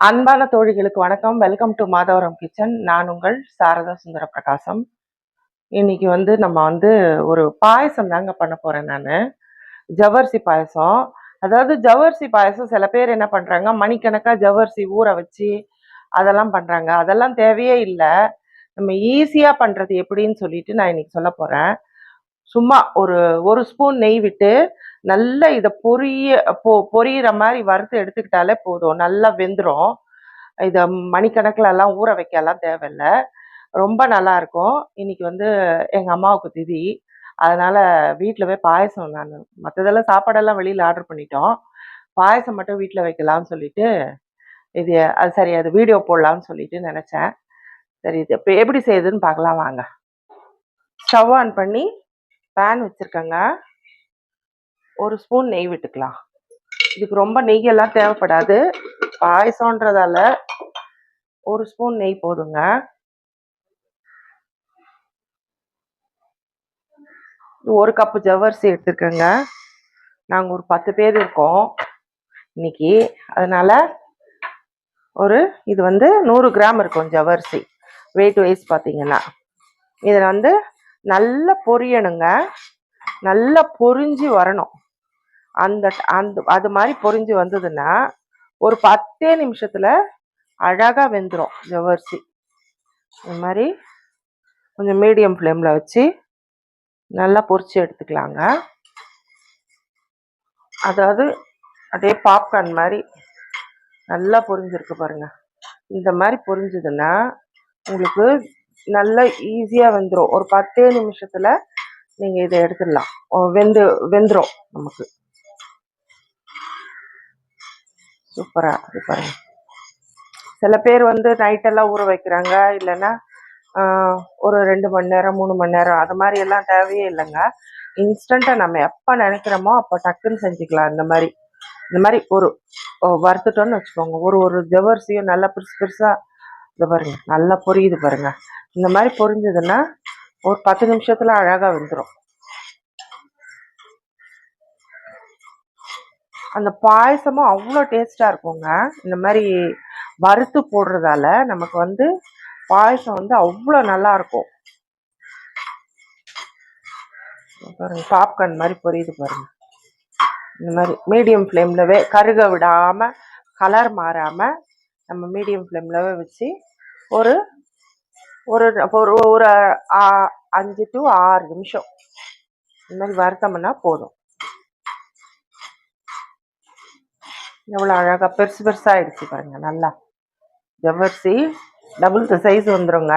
அன்பான தோழிகளுக்கு வணக்கம். Welcome to Madhavaram kitchen நான் உங்கள் சாரதா சுந்தர பிரகாசம் இன்னைக்கு வந்து நம்ம வந்து ஒரு பாயசம் தாங்க பண்ண போறேன் நான். ஜவ்வரிசி பாயசம். அதாவது ஜவ்வரிசி பாயசம் சில பேர் என்ன பண்றாங்க மணிக்கணக்காக ஜவ்வரிசி ஊற வச்சு அதெல்லாம் பண்றாங்க. அதெல்லாம் தேவையே இல்லை. நம்ம ஈஸியா பண்றது எப்படின்னு சொல்லிட்டு நான் இன்னைக்கு சொல்ல போறேன். சும்மா ஒரு ஒரு ஸ்பூன் நெய் விட்டு நல்லா இதை பொரிய பொ பொரியிற மாதிரி வறுத்து எடுத்துக்கிட்டாலே போதும். நல்லா வெந்துடும் இதை மணிக்கணக்கில் எல்லாம் ஊற வைக்கலாம் தேவையில்ல. ரொம்ப நல்லா இருக்கும். இன்னைக்கு வந்து எங்கள் அம்மாவுக்கு திதி. அதனால் வீட்டில் போய் பாயசம் நான் மற்றதெல்லாம் சாப்பாடெல்லாம் வெளியில் ஆர்டர் பண்ணிட்டோம். பாயசம் மட்டும் வீட்டில் வைக்கலாம்னு சொல்லிட்டு இது அது சரி அது வீடியோ போடலாம்னு சொல்லிட்டு நினச்சேன். சரி இது இப்போ எப்படி செய்யுதுன்னு பார்க்கலாம் வாங்க. ஸ்டவ் ஆன் பண்ணி பேன் வச்சுருக்கேங்க. ஒரு ஸ்பூன் நெய் விட்டுக்கலாம். இதுக்கு ரொம்ப நெய்யெல்லாம் தேவைப்படாது. பாயசம்ன்றதால ஒரு ஸ்பூன் நெய் போதுங்க. ஒரு கப்பு ஜவ்வரிசி எடுத்துருக்கேங்க. நாங்கள் ஒரு பத்து பேர் இருக்கோம் இன்னைக்கு. அதனால ஒரு இது வந்து நூறு கிராம் இருக்கும் ஜவ்வரிசி. வெயிட் வைஸ் பார்த்தீங்கன்னா இதில் வந்து நல்லா பொரியணுங்க. நல்லா பொரிஞ்சு வரணும். அந்த அந்த அது மாதிரி பொரிஞ்சு வந்ததுன்னா ஒரு பத்தே நிமிஷத்தில் அழகாக வெந்துடும் ஜவ்வரிசி. இந்த மாதிரி கொஞ்சம் மீடியம் ஃப்ளேமில் வச்சு நல்லா பொறிச்சு எடுத்துக்கலாங்க. அதாவது அதே பாப்கார்ன் மாதிரி நல்லா பொரிஞ்சிருக்கு பாருங்கள் இந்த மாதிரி பொரிஞ்சதுன்னா உங்களுக்கு நல்லா ஈஸியாக வெந்துடும் ஒரு பத்தே நிமிஷத்தில் நீங்கள் இதை எடுத்துடலாம். வெந்து வெந்துடும் நமக்கு. சூப்பராக இது பாருங்க சில பேர் வந்து நைட்டெல்லாம் ஊற வைக்கிறாங்க இல்லைன்னா ஒரு ரெண்டு மணி நேரம் மூணு மணி நேரம் அது மாதிரி எல்லாம் தேவையே இல்லைங்க. இன்ஸ்டண்ட்டாக நம்ம எப்போ நினைக்கிறோமோ அப்போ டக்குன்னு செஞ்சுக்கலாம். இந்த மாதிரி இந்த மாதிரி ஒரு வறுத்துட்டோன்னு வச்சுக்கோங்க. ஒரு ஒரு ஜவர்சியும் நல்லா பெருசு பெருசாக இதை பாருங்க நல்லா பொரியுது பாருங்க. இந்த மாதிரி பொரிஞ்சதுன்னா ஒரு பத்து நிமிஷத்தில் அழகாக வந்துடும் அந்த பாயசமும் அவ்வளோ டேஸ்ட்டாக இருக்குங்க. இந்த மாதிரி வறுத்து போடுறதால நமக்கு வந்து பாயசம் வந்து அவ்வளோ நல்லாயிருக்கும் பாருங்கள் பாருங்க பாப்கார்ன் மாதிரி பொரியுது பாருங்க. இந்த மாதிரி மீடியம் ஃப்ளேம்லவே கருக விடாமல் கலர் மாறாமல் நம்ம மீடியம் ஃப்ளேம்லவே வச்சு ஒரு ஒரு ஒரு ஒரு அஞ்சு டு ஆறு நிமிஷம். இந்த மாதிரி வறுத்தோம்னா போதும். எவ்வளோ அழகாக பெருசு பெருசாக ஆயிடுச்சு பாருங்க நல்லா. ஜவ்வரிசி டபுள் சைஸ் வந்துருங்க.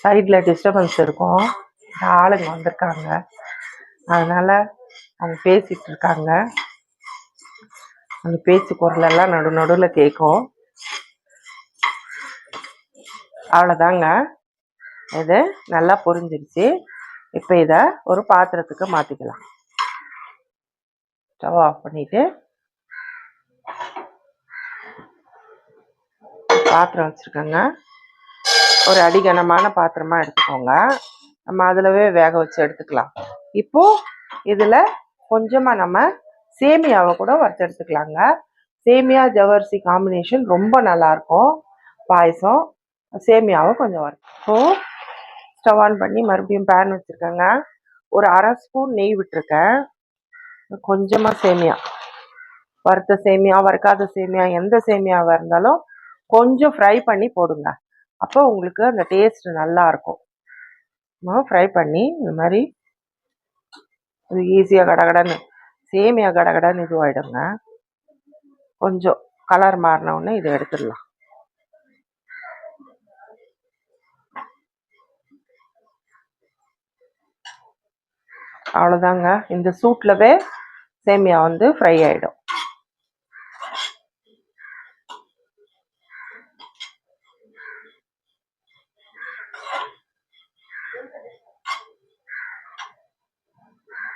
சைடில் டிஸ்டர்பன்ஸ் இருக்கும். ஆளுங்க வந்திருக்காங்க. அதனால் அவங்க பேசிகிட்டு இருக்காங்க. அந்த பேச்சு குரலெல்லாம் நடு நடுவில் கேட்கும் அவ்வளோதாங்க. இது நல்லா புரிஞ்சிருச்சு. இப்போ இதை ஒரு பாத்திரத்துக்கு மாற்றிக்கலாம் ஸ்டவ் ஆஃப் பண்ணிவிட்டு பாத்திரம் வச்சுருக்கோங்க. ஒரு அடிகனமான பாத்திரமாக எடுத்துக்கோங்க. நம்ம அதிலவே வேக வச்சு எடுத்துக்கலாம். இப்போது இதில் கொஞ்சமாக நம்ம சேமியாவை கூட வறுத்து எடுத்துக்கலாங்க சேமியா ஜவரிசி காம்பினேஷன் ரொம்ப நல்லாயிருக்கும். பாயசம் சேமியாவை கொஞ்சம் வறுத்து ஸ்டவ் ஆன் பண்ணி மறுபடியும் பேன் வச்சுருக்கேங்க. ஒரு அரை ஸ்பூன் நெய் விட்டுருக்கேன். கொஞ்சமாக சேமியா. வறுத்த சேமியா வறுக்காத சேமியா எந்த சேமியாவாக இருந்தாலும் கொஞ்சம் ஃப்ரை பண்ணி போடுங்க. அப்போ உங்களுக்கு அந்த டேஸ்ட் நல்லா இருக்கும் ஃப்ரை பண்ணி இந்த மாதிரி இது ஈஸியாக கடகடன்னு சேமியா கடகடன்னு இதுவாகிடுங்க கொஞ்சம் கலர் மாறினவுடனே இதை எடுத்துடலாம். அவ்வளோதாங்க இந்த சூட்லவே சேமியா வந்து ஃப்ரை ஆகிடும்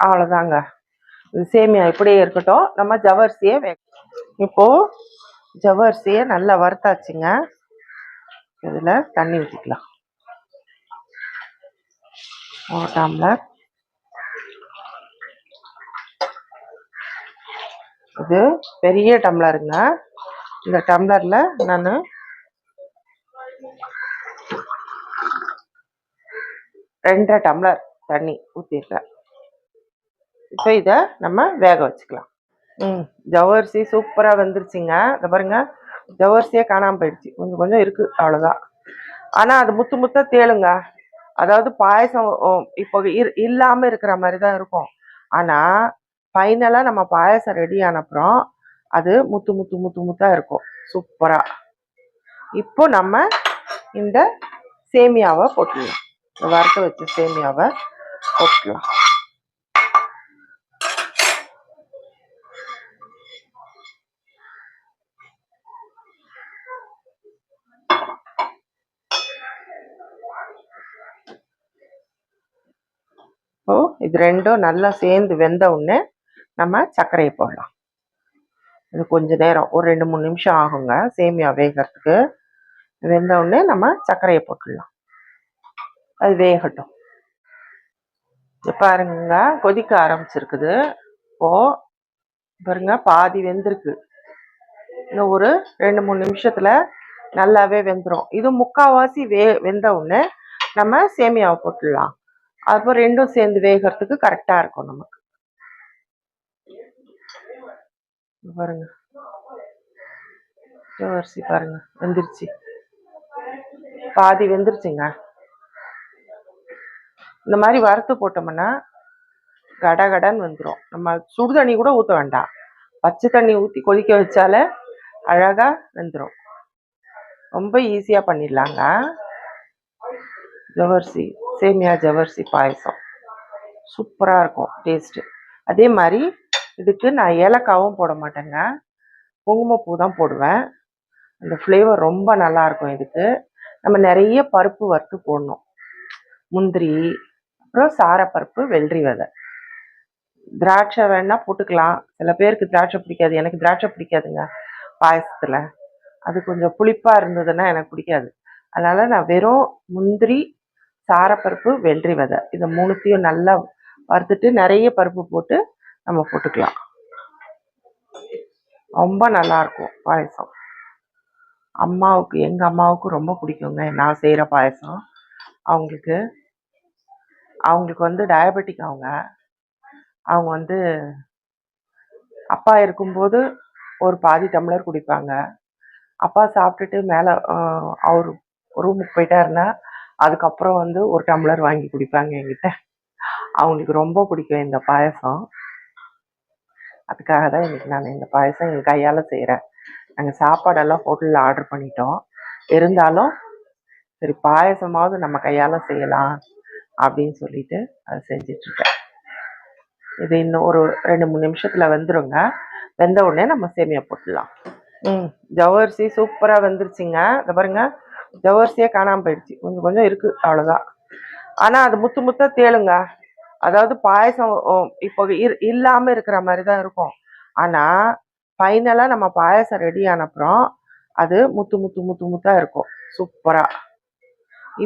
அவ்வளோதாங்க சேமியா இப்படியே இருக்கட்டும். நம்ம ஜவரிசியே வே இப்போ ஜவ்வரிசியை நல்லா வறுத்தாச்சுங்க. இதில் தண்ணி ஊற்றிக்கலாம் ஒரு டம்ளர் இது பெரிய டம்ளருங்க. இந்த டம்ளரில் நான் ரெண்டரை டம்ளர் தண்ணி ஊற்றிருக்கேன் இப்போ இதை நம்ம வேக வச்சுக்கலாம். ம். ஜவ்வரிசி சூப்பராக வெந்துருச்சுங்க. இதை பாருங்க ஜவ்வரிசியே காணாமல் போயிடுச்சு. கொஞ்சம் கொஞ்சம் இருக்குது அவ்வளோதான் ஆனால் அது முத்து முத்த தேளுங்க. அதாவது பாயசம் இப்போ இர் இல்லாமல் இருக்கிற மாதிரி தான் இருக்கும் ஆனால் ஃபைனலாக நம்ம பாயசம் ரெடி ஆனப்புறம் அது முத்து முத்து முத்து முத்தா இருக்கும். சூப்பராக இப்போ நம்ம இந்த சேமியாவை போட்டுடலாம் இந்த வறுத்து வச்ச சேமியாவை போட்டுடலாம் இப்போ இது ரெண்டும் நல்லா சேர்ந்து வெந்த உடனே நம்ம சர்க்கரையை போடலாம். இது கொஞ்ச நேரம் ஒரு ரெண்டு மூணு நிமிஷம் ஆகுங்க சேமியா வேகறதுக்கு. வெந்த உடனே நம்ம சர்க்கரையை போட்டுடலாம். அது வேகட்டும். பாருங்க கொதிக்க ஆரம்பிச்சிருக்குது. இப்போ பாருங்க பாதி வெந்திருக்கு. இன்னும் ஒரு ரெண்டு மூணு நிமிஷத்துல நல்லாவே வெந்துடும் இது முக்காவாசி வே வெந்த உடனே நம்ம சேமியாவை போட்டுடலாம். அப்போ ரெண்டும் சேர்ந்து வேகறதுக்கு கரெக்டாக இருக்கும் நமக்கு. பாருங்க. அரிசி பாருங்க. வெந்துருச்சு. பாதி வெந்துருச்சுங்க. இந்த மாதிரி வறுத்து போட்டோம்னா கடகடன்னு வந்துடும் நம்ம சுடு தண்ணி கூட ஊற்ற வேண்டாம். பச்சை தண்ணி ஊற்றி கொதிக்க வச்சாலே அழகாக வெந்துடும் ரொம்ப ஈஸியாக பண்ணிடலாங்க. ஜவர்சி சேமியா ஜவர்சி பாயசம். சூப்பராக இருக்கும் டேஸ்ட்டு அதே மாதிரி இதுக்கு நான் ஏலக்காவும் போட மாட்டேங்க. குங்குமப்பூ தான் போடுவேன். அந்த ஃப்ளேவர் ரொம்ப நல்லா இருக்கும் இதுக்கு. நம்ம நிறைய பருப்பு வறுத்து போடணும். முந்திரி அப்புறம் சாரப்பருப்பு வெள்ளரி விதை. திராட்சை வேணால் போட்டுக்கலாம். சில பேருக்கு திராட்சை பிடிக்காது. எனக்கு திராட்சை பிடிக்காதுங்க பாயசத்தில். அது கொஞ்சம் புளிப்பாக இருந்ததுன்னா எனக்கு பிடிக்காது. அதனால் நான் வெறும் முந்திரி சாரப்பருப்பு வெள்ளரி விதை இதை மூணுத்தையும் நல்லா வறுத்துட்டு நிறைய பருப்பு போட்டு நம்ம போட்டுக்கலாம். ரொம்ப நல்லா இருக்கும் பாயசம். அம்மாவுக்கு எங்கள் அம்மாவுக்கு ரொம்ப பிடிக்குங்க. நான் செய்கிற பாயசம். அவங்களுக்கு அவங்களுக்கு வந்து டயபெட்டிக் அவங்க. அவங்க வந்து அப்பா இருக்கும்போது ஒரு பாதி டம்ளர் குடிப்பாங்க. அப்பா சாப்பிட்டுட்டு மேலே அவர் ரூமுக்கு போயிட்டாருன்னா அதுக்கப்புறம் வந்து ஒரு டம்ளர் வாங்கி குடிப்பாங்க என்கிட்ட. அவங்களுக்கு ரொம்ப பிடிக்கும் இந்த பாயசம். அதுக்காக தான் இன்னைக்கு நான் இந்த பாயசம் என் கையால் செய்கிறேன் நாங்கள் சாப்பாடெல்லாம் ஹோட்டலில் ஆர்டர் பண்ணிட்டோம். இருந்தாலும் சரி பாயசமாவது நம்ம கையால் செய்யலாம் அப்படின்னு சொல்லிட்டு அதை செஞ்சிட்ருக்கேன் இது இன்னும் ஒரு ரெண்டு மூணு நிமிஷத்துல வெந்துருங்க. வெந்த உடனே நம்ம சேமியா போட்டுடலாம். ம். ஜவ்வரிசி சூப்பரா வெந்துருச்சுங்க. இந்த பாருங்க. ஜவ்வரிசியே காணாம போயிடுச்சு. கொஞ்சம் கொஞ்சம் இருக்கு அவ்வளவுதான். ஆனா அது முத்து முத்தா தேளுங்க. அதாவது பாயசம் இப்போ இர் இல்லாம இருக்கிற மாதிரி தான் இருக்கும். ஆனா ஃபைனலா நம்ம பாயசம் ரெடி ஆனப்புறம் அது முத்து முத்து முத்து முத்தா இருக்கும். சூப்பரா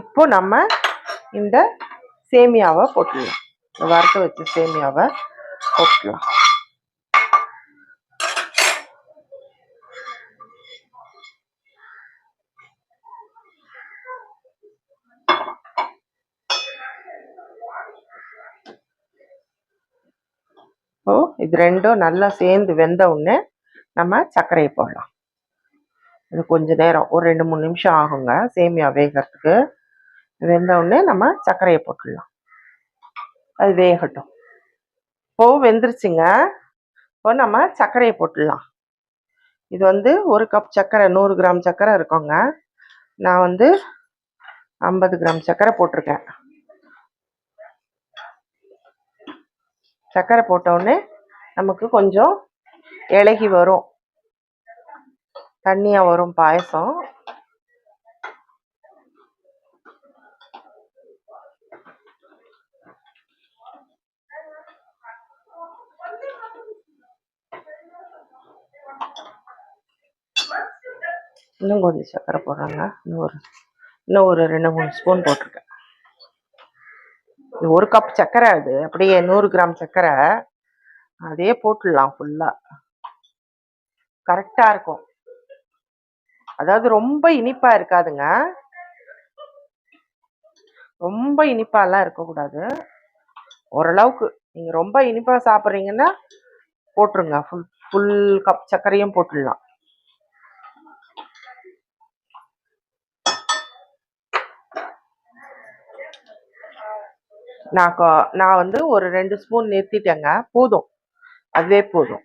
இப்போ நம்ம இந்த சேமியாவை போட்டுடலாம் வறுத்து வச்ச சேமியாவை போட்டுடலாம் இப்போ இது ரெண்டும் நல்லா சேர்ந்து வெந்த உடனே நம்ம சர்க்கரையை போடலாம். இது கொஞ்சம் நேரம் ஒரு ரெண்டு மூணு நிமிஷம் ஆகுங்க சேமியா வேகறதுக்கு. வெந்த உடனே நம்ம சர்க்கரையை போட்டுடலாம். அது வேகட்டும். இப்போ வெந்துருச்சுங்க. இப்போ நம்ம சர்க்கரையை போட்டுடலாம். இது வந்து ஒரு கப் சர்க்கரை நூறு கிராம் சர்க்கரை இருக்குங்க. நான் வந்து ஐம்பது கிராம் சர்க்கரை போட்டிருக்கேன். சர்க்கரை போட்ட நமக்கு கொஞ்சம் இலகி வரும். தண்ணியாக வரும் பாயசம். இன்னும் கொஞ்சம் சர்க்கரை போடுறாங்க. இன்னும் ஒரு இன்னும் ஒரு ரெண்டு மூணு ஸ்பூன் போட்டிருக்கேன். ஒரு கப் சர்க்கரை அது. அப்படியே நூறு கிராம் சர்க்கரை அதே போட்டுடலாம் ஃபுல்லா கரெக்டா இருக்கும். அதாவது ரொம்ப இனிப்பா இருக்காதுங்க. ரொம்ப இனிப்பாலாம் இருக்கக்கூடாது. ஓரளவுக்கு நீங்க ரொம்ப இனிப்பா சாப்பிட்றீங்கன்னா போட்டுருங்க. ஃபுல் ஃபுல் கப் சர்க்கரையும் போட்டுடலாம். நான் நான் வந்து ஒரு ரெண்டு ஸ்பூன் நிறுத்திட்டேங்க. போதும். அதுவே போதும்.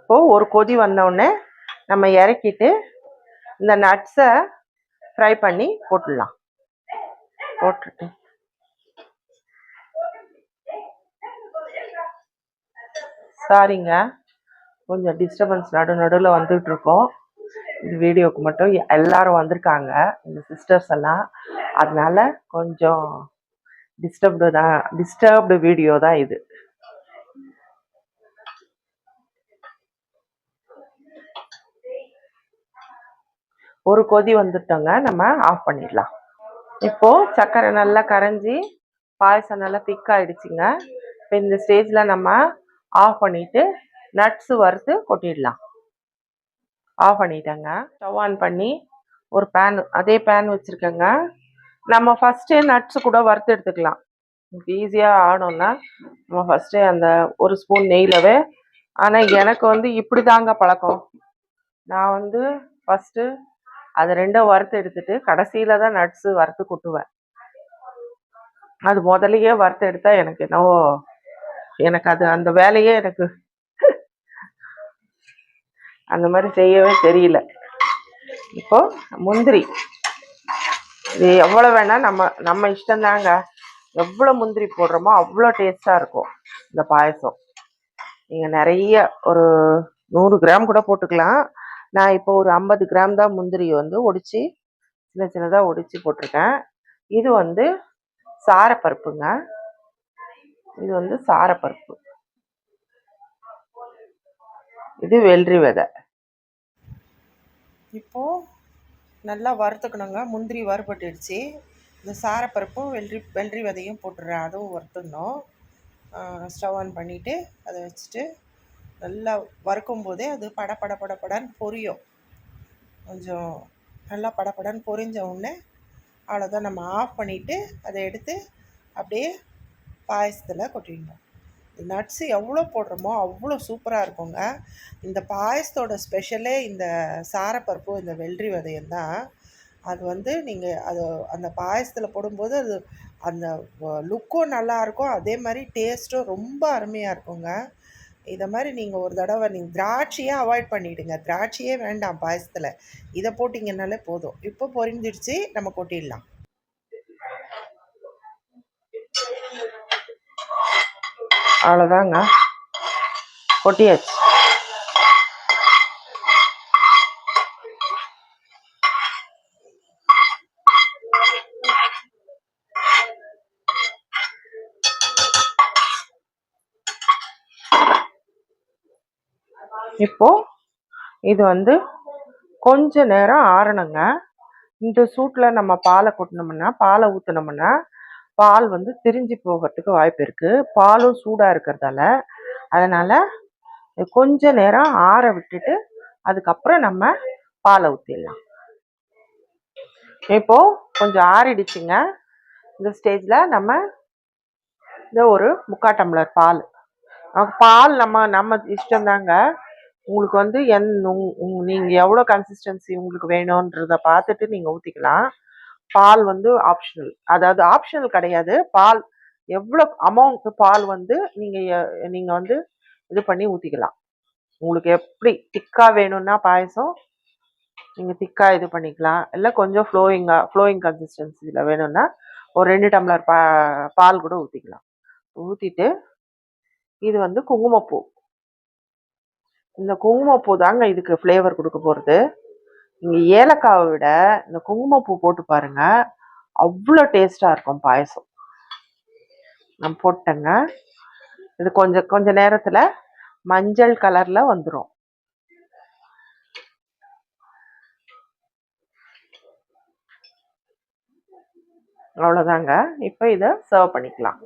இப்போ ஒரு கொதி வந்தோடனே நம்ம இறக்கிட்டு இந்த நட்ஸை ஃப்ரை பண்ணி போட்டுடலாம். போட்டுட்டு. சாரிங்க கொஞ்சம் டிஸ்டர்பன்ஸ் நடு நடுவில் வந்துகிட்ருக்கோம் இந்த வீடியோக்கு மட்டும் எல்லாரும் வந்திருக்காங்க இந்த சிஸ்டர்ஸ் எல்லாம். அதனால கொஞ்சம் டிஸ்டர்ப்டு தான் டிஸ்டர்ப்டு வீடியோ தான் இது. ஒரு கொதி வந்துட்டோங்க நம்ம ஆஃப் பண்ணிடலாம். இப்போ சர்க்கரை நல்லா கரைஞ்சி பாயசம் நல்லா திக் ஆயிடுச்சுங்க. இப்போ இந்த ஸ்டேஜில் நம்ம ஆஃப் பண்ணிட்டு நட்ஸ் வறுத்து கொட்டிடலாம். ஆஃப் பண்ணிட்டேங்க. ஸ்டவ் ஆன் பண்ணி ஒரு பேன் அதே பேன் வச்சுருக்கேங்க. நம்ம ஃபஸ்ட்டே நட்ஸு கூட வறுத்து எடுத்துக்கலாம். ஈஸியாக ஆடணும்னா நம்ம ஃபஸ்ட்டே அந்த ஒரு ஸ்பூன் நெய்லவே. ஆனால் எனக்கு வந்து இப்படி தாங்க பழக்கம். நான் வந்து ஃபஸ்ட்டு அது ரெண்டும் வறுத்து எடுத்துட்டு கடைசியில் தான் நட்ஸு வறுத்து கொட்டுவேன். அது முதலையே வறுத்து எடுத்தால் எனக்கு என்னவோ எனக்கு அது அந்த வேலையே எனக்கு அந்த மாதிரி செய்யவே தெரியல. இப்போ முந்திரி. இது எவ்வளோ வேணால் நம்ம நம்ம இஷ்டம்தாங்க எவ்வளோ முந்திரி போடுறோமோ அவ்வளோ டேஸ்ட்டாக இருக்கும் இந்த பாயசம். நீங்கள் நிறைய ஒரு நூறு கிராம் கூட போட்டுக்கலாம். நான் இப்போ ஒரு ஐம்பது கிராம் தான் முந்திரி வந்து ஒடிச்சு சின்ன சின்னதாக ஒடிச்சு போட்டிருக்கேன். இது வந்து சாரப்பருப்புங்க. இது வந்து சாரப்பருப்பு. இது வெள்ளரி விதை. இப்போது நல்லா வறுத்துக்கணுங்க. முந்திரி வறுபட்டுடுச்சு. இந்த சாரப்பருப்பும் வெள்ளரி வெள்ளரி விதையும் போட்டுடுறேன். அதுவும் வறுத்துடணும். ஸ்டவ் ஆன் பண்ணிவிட்டு அதை வச்சுட்டு நல்லா வறுக்கும் போதே அது பட பட பொரியும். கொஞ்சம் நல்லா படபடன்னு பொரிஞ்ச உடனே அவ்வளோதான் நம்ம ஆஃப் பண்ணிவிட்டு அதை எடுத்து அப்படியே பாயசத்தில் கொட்டிடணும். நட்ஸு எவ்வளோ போடுறோமோ அவ்வளோ சூப்பராக இருக்குங்க. இந்த பாயசத்தோட ஸ்பெஷலே இந்த சாரப்பருப்பும் இந்த வெள்ளரி விதையும் தான். அது வந்து நீங்கள் அது அந்த பாயசத்தில் போடும்போது அது அந்த லுக்கும் நல்லாயிருக்கும் அதே மாதிரி டேஸ்ட்டும் ரொம்ப அருமையாக இருக்குங்க. இதை மாதிரி நீங்கள் ஒரு தடவை நீங்கள் திராட்சையே அவாய்ட் பண்ணிவிடுங்க திராட்சையே வேண்டாம் பாயசத்தில். இதை போட்டிங்கனாலே போதும். இப்போ பொரிஞ்சிடுச்சு. நம்ம கொட்டிடலாம். அவ்வளோதாங்க கொட்டியாச்சு. இப்போ இது வந்து கொஞ்ச நேரம் ஆறணுங்க. இந்த சூட்டில் நம்ம பாலை கொட்டினோம்னா பாலை ஊற்றினோம்னா பால் வந்து திரிஞ்சு போகிறதுக்கு வாய்ப்பு இருக்குது பாலும் சூடாக இருக்கிறதால. அதனால் கொஞ்ச நேரம் ஆற விட்டுட்டு அதுக்கப்புறம் நம்ம பாலை ஊற்றிடலாம் இப்போது கொஞ்சம் ஆறிடுச்சுங்க. இந்த ஸ்டேஜில் நம்ம இந்த ஒரு முக்கா டம்ளர் பால். பால் நம்ம நம்ம இஷ்டம்தாங்க. உங்களுக்கு வந்து என் நீங்கள் எவ்வளோ கன்சிஸ்டன்சி உங்களுக்கு வேணுன்றத பார்த்துட்டு நீங்கள் ஊற்றிக்கலாம் பால் வந்து ஆப்ஷனல் அதாவது ஆப்ஷனல் கிடையாது. பால் எவ்வளோ அமௌண்ட் பால் வந்து நீங்கள் நீங்கள் வந்து இது பண்ணி ஊற்றிக்கலாம் உங்களுக்கு எப்படி திக்காக வேணும்னா பாயசம் நீங்கள் திக்காக இது பண்ணிக்கலாம். இல்லை கொஞ்சம் ஃப்ளோயிங்காக ஃப்ளோயிங் கன்சிஸ்டன்சியில் வேணும்னா ஒரு ரெண்டு டம்ளர் பா பால் கூட ஊற்றிக்கலாம் ஊற்றிட்டு இது வந்து குங்குமப்பூ. இந்த குங்குமப்பூ தாங்க இதுக்கு ஃப்ளேவர் கொடுக்க போகிறது நீங்கள் ஏலக்காவை விட இந்த குங்குமப்பூ போட்டு பாருங்க. அவ்வளோ டேஸ்ட்டாக இருக்கும் பாயசம். நான் போட்டேங்க. இது கொஞ்சம் கொஞ்ச நேரத்தில் மஞ்சள் கலரில் வந்துடும் அவ்வளோதாங்க. இப்போ இதை சர்வ் பண்ணிக்கலாம்.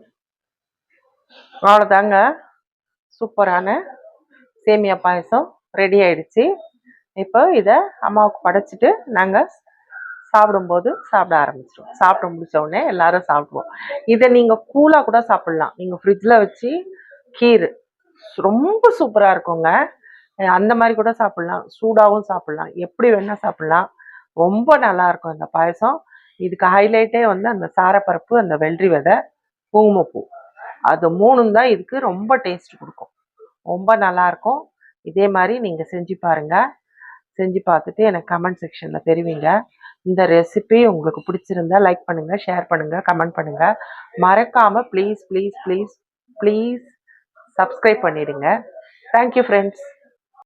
அவ்வளோதாங்க. சூப்பரான சேமியா பாயசம் ரெடி ஆயிடுச்சு. இப்போ இதை அம்மாவுக்கு படைச்சிட்டு நாங்கள் சாப்பிடும்போது சாப்பிட ஆரம்பிச்சிடுவோம் சாப்பிட்டு முடிச்ச உடனே எல்லாரும் சாப்பிடுவோம். இதை நீங்கள் கூலாக கூட சாப்பிட்லாம். நீங்கள் ஃப்ரிட்ஜில் வச்சு கீர். ரொம்ப சூப்பராக இருக்குங்க. அந்த மாதிரி கூட சாப்பிட்லாம். சூடாகவும் சாப்பிட்லாம். எப்படி வேணால் சாப்பிட்லாம். ரொம்ப நல்லாயிருக்கும் இந்த பாயசம். இதுக்கு ஹைலைட்டே வந்து அந்த சாரப்பருப்பு அந்த வெள்ளரி விதை குங்குமப்பூ அது மூணும் தான் இதுக்கு ரொம்ப டேஸ்ட் கொடுக்கும். ரொம்ப நல்லா இருக்கும். இதே மாதிரி நீங்கள் செஞ்சு பாருங்கள் செஞ்சு பார்த்துட்டு எனக்கு கமெண்ட் செக்ஷனில் தெரிவிங்க. இந்த ரெசிபி உங்களுக்கு பிடிச்சிருந்தா லைக் பண்ணுங்கள் ஷேர் பண்ணுங்கள் கமெண்ட் பண்ணுங்கள் மறக்காமல் please please please please subscribe பண்ணிடுங்க. Thank you friends